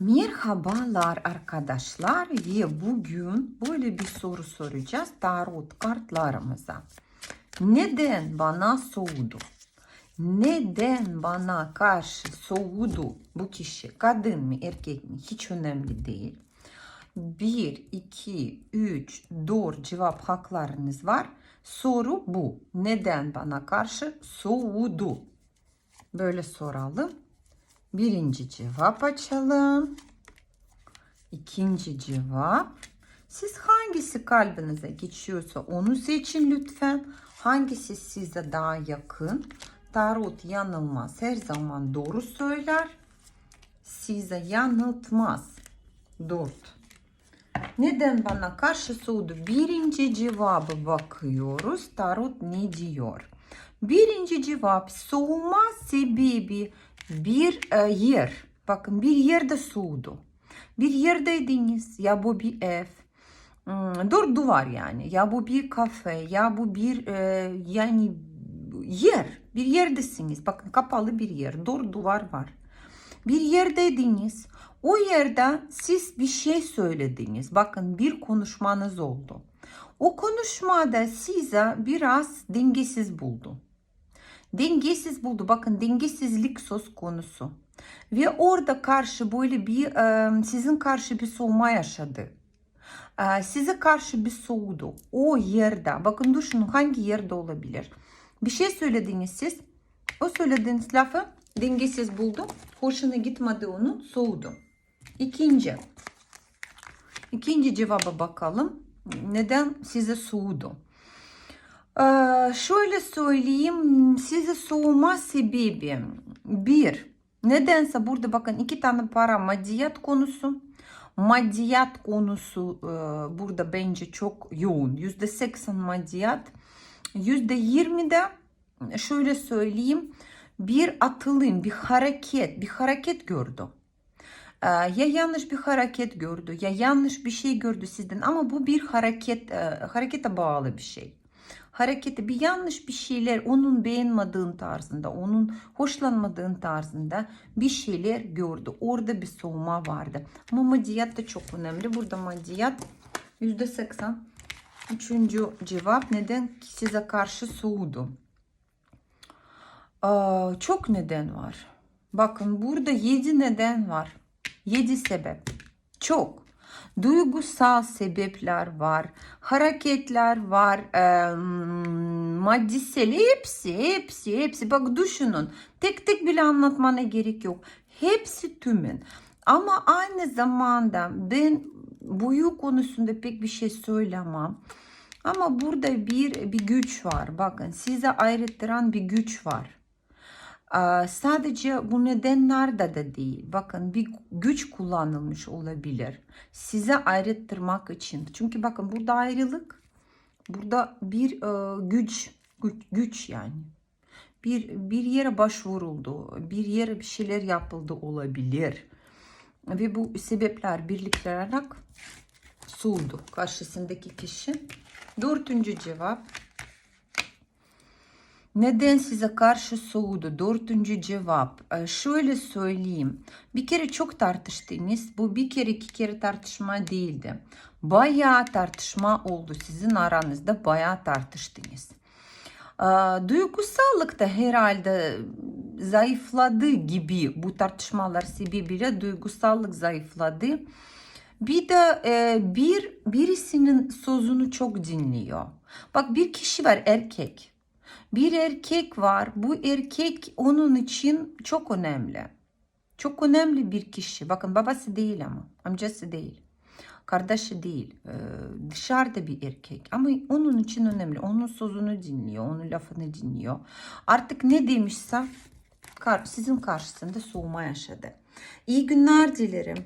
Merhabalar arkadaşlar ve bugün böyle bir soru soracağız tarot kartlarımıza. Neden bana soğudu? Neden bana karşı soğudu bu kişi? Kadın mı erkek mi? Hiç önemli değil. 1, 2, 3, 4 cevap haklarınız var. Soru bu. Neden bana karşı soğudu? Böyle soralım. Birinci cevap açalım. İkinci cevap. Siz hangisi kalbinize geçiyorsa onu seçin lütfen. Hangisi size daha yakın? Tarot yanılmaz. Her zaman doğru söyler. Size yanıltmaz. Dört. Neden bana karşı soğudu? Birinci cevabı bakıyoruz. Tarot ne diyor? Birinci cevap soğuma sebebi bir e, yer. Bakın bir yerde soğudu. Bir yerdeydiniz. Ya bu bir ev. Hmm, dört duvar yani. Ya bu bir kafe. Ya bu bir e, yani yer. Bir yerdesiniz. Bakın kapalı bir yer. Dört duvar var. Bir yerdeydiniz. O yerde siz bir şey söylediniz. Bakın bir konuşmanız oldu. O konuşmada size biraz dengesiz buldu. Dengesiz buldu. Bakın dengesizlik söz konusu. Ve orada karşı böyle bir e, sizin karşı bir soğuma yaşadı. E, size karşı bir soğudu. O yerde. Bakın düşünün hangi yerde olabilir. Bir şey söylediniz siz. O söylediğiniz lafı dengesiz buldu. Hoşuna gitmedi onun. Soğudu. İkinci. İkinci cevaba bakalım. Neden size soğudu? Ee, şöyle söyleyeyim. Size soğuma sebebi. Bir. Nedense burada bakın iki tane para maddiyat konusu. Maddiyat konusu e, burada bence çok yoğun. Yüzde seksen maddiyat. Yüzde yirmi de şöyle söyleyeyim. Bir atılım, bir hareket, bir hareket gördü. Ee, ya yanlış bir hareket gördü ya yanlış bir şey gördü sizden ama bu bir hareket e, harekete bağlı bir şey. Hareketi bir yanlış bir şeyler onun beğenmediğin tarzında, onun hoşlanmadığın tarzında bir şeyler gördü. Orada bir soğuma vardı. Ama maddiyat da çok önemli. Burada maddiyat %80. Üçüncü cevap neden size karşı soğudu? Aa, çok neden var. Bakın burada 7 neden var. 7 sebep. Çok. Duygusal sebepler var. Hareketler var. E, maddisel hepsi hepsi hepsi. Bak düşünün. Tek tek bile anlatmana gerek yok. Hepsi tümün. Ama aynı zamanda ben boyu konusunda pek bir şey söylemem. Ama burada bir bir güç var. Bakın size ayrıttıran bir güç var. Sadece bu nedenlerde de değil. Bakın bir güç kullanılmış olabilir. Size ayrıttırmak için. Çünkü bakın burada ayrılık. Burada bir güç, güç, güç yani. Bir, bir yere başvuruldu. Bir yere bir şeyler yapıldı olabilir. Ve bu sebepler birleşerek suldu karşısındaki kişi. Dördüncü cevap. Neden size karşı soğudu? Dördüncü cevap. Ee, şöyle söyleyeyim. Bir kere çok tartıştınız. Bu bir kere iki kere tartışma değildi. Bayağı tartışma oldu. Sizin aranızda bayağı tartıştınız. Ee, duygusallık da herhalde zayıfladı gibi bu tartışmalar sebebiyle duygusallık zayıfladı. Bir de e, bir birisinin sözünü çok dinliyor. Bak bir kişi var erkek. Bir erkek var. Bu erkek onun için çok önemli. Çok önemli bir kişi. Bakın babası değil ama. Amcası değil. Kardeşi değil. Ee, dışarıda bir erkek. Ama onun için önemli. Onun sözünü dinliyor. Onun lafını dinliyor. Artık ne demişse sizin karşısında soğuma yaşadı. İyi günler dilerim.